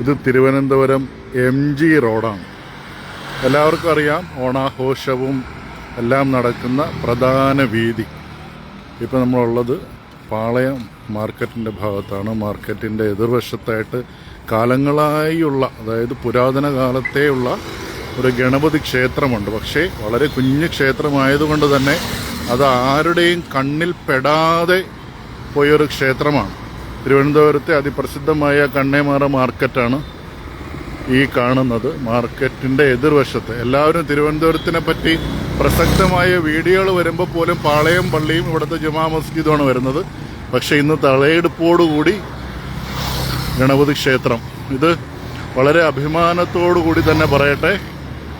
ഇത് Thiruvananthapuram M G റോഡാണ്. എല്ലാവർക്കും അറിയാം ഓണാഘോഷവും എല്ലാം നടക്കുന്ന പ്രധാന വീതി. ഇപ്പോൾ നമ്മളുള്ളത് പാളയം മാർക്കറ്റിന്റെ ഭാഗത്താണ്. മാർക്കറ്റിന്റെ എതിർവശത്തായിട്ട് കാലങ്ങളായുള്ള അതായത് പുരാതന കാലത്തെയുള്ള ഒരു ഗണപതി ക്ഷേത്രമുണ്ട്. പക്ഷേ വളരെ കുഞ്ഞു ക്ഷേത്രമായതുകൊണ്ട് തന്നെ അത് ആരുടെയും കണ്ണിൽ പെടാതെ പോയൊരു ക്ഷേത്രമാണ്. തിരുവനന്തപുരത്തെ അതിപ്രസിദ്ധമായ കണ്ണേമാറ മാർക്കറ്റാണ് ഈ കാണുന്നത്. മാർക്കറ്റിന്റെ എതിർവശത്ത് എല്ലാവരും തിരുവനന്തപുരത്തിനെ പറ്റി പ്രസക്തമായ വീഡിയോകൾ വരുമ്പോൾ പോലും പാളയം പള്ളിയും ഇവിടുത്തെ ജുമാ മസ്ജിദുമാണ് വരുന്നത്. പക്ഷേ ഇന്ന് തളയെടുപ്പോടുകൂടി ഗണപതി ക്ഷേത്രം. ഇത് വളരെ കൂടി തന്നെ പറയട്ടെ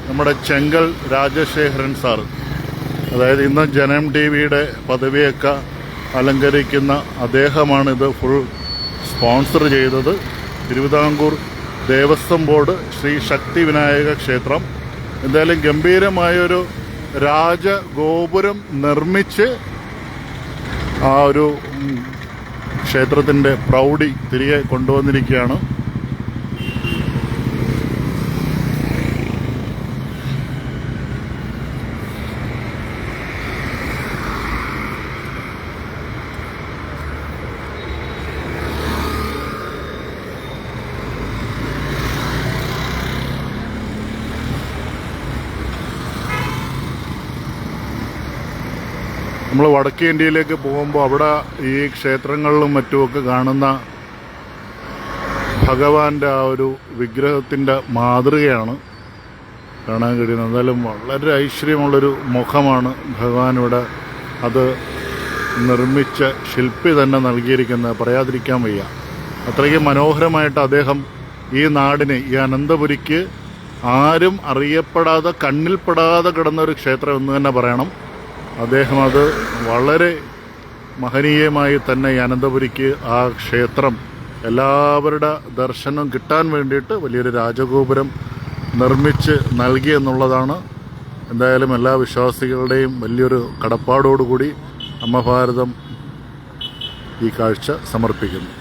നമ്മുടെ ചെങ്കൽ രാജശേഖരൻ സാർ അതായത് ഇന്ന് ജനം ടി വിയുടെ പദവിയൊക്കെ അലങ്കരിക്കുന്ന അദ്ദേഹമാണിത്. ഫുൾ സ്പോൺസർ ചെയ്തത് തിരുവിതാംകൂർ ദേവസ്വം ബോർഡ് ശ്രീ ശക്തി വിനായക ക്ഷേത്രം. എന്തായാലും ഗംഭീരമായൊരു രാജഗോപുരം നിർമ്മിച്ച് ആ ഒരു ക്ഷേത്രത്തിന്റെ പ്രൗഢി തിരികെ കൊണ്ടുവന്നിരിക്കുകയാണ്. നമ്മൾ വടക്കേ ഇന്ത്യയിലേക്ക് പോകുമ്പോൾ അവിടെ ഈ ക്ഷേത്രങ്ങളിലും മറ്റുമൊക്കെ കാണുന്ന ഭഗവാന്റെ ആ ഒരു വിഗ്രഹത്തിന്റെ മാതൃകയാണ് കാണാൻ കഴിയുന്നത്. എന്തായാലും വളരെ ഐശ്വര്യമുള്ളൊരു മുഖമാണ് ഭഗവാൻ ഇവിടെ അത് നിർമ്മിച്ച ശില്പി തന്നെ നൽകിയിരിക്കുന്നത്. പറയാതിരിക്കാൻ വയ്യ. അത്രയ്ക്ക് മനോഹരമായിട്ട് അദ്ദേഹം ഈ നാടിന് ഈ അനന്തപുരിക്ക് ആരും അറിയപ്പെടാതെ കണ്ണിൽപ്പെടാതെ കിടന്ന ഒരു ക്ഷേത്രം എന്ന് തന്നെ പറയണം. അദ്ദേഹം അത് വളരെ മഹനീയമായി തന്നെ അനന്തപുരിക്ക് ആ ക്ഷേത്രം എല്ലാവരുടെ ദർശനം കിട്ടാൻ വേണ്ടിയിട്ട് വലിയൊരു രാജഗോപുരം നിർമ്മിച്ച് നൽകി എന്നുള്ളതാണ്. എന്തായാലും എല്ലാ വിശ്വാസികളുടെയും വലിയൊരു കടപ്പാടോടുകൂടി അമ്മ ഭാരതം ഈ കാഴ്ച സമർപ്പിക്കുന്നു.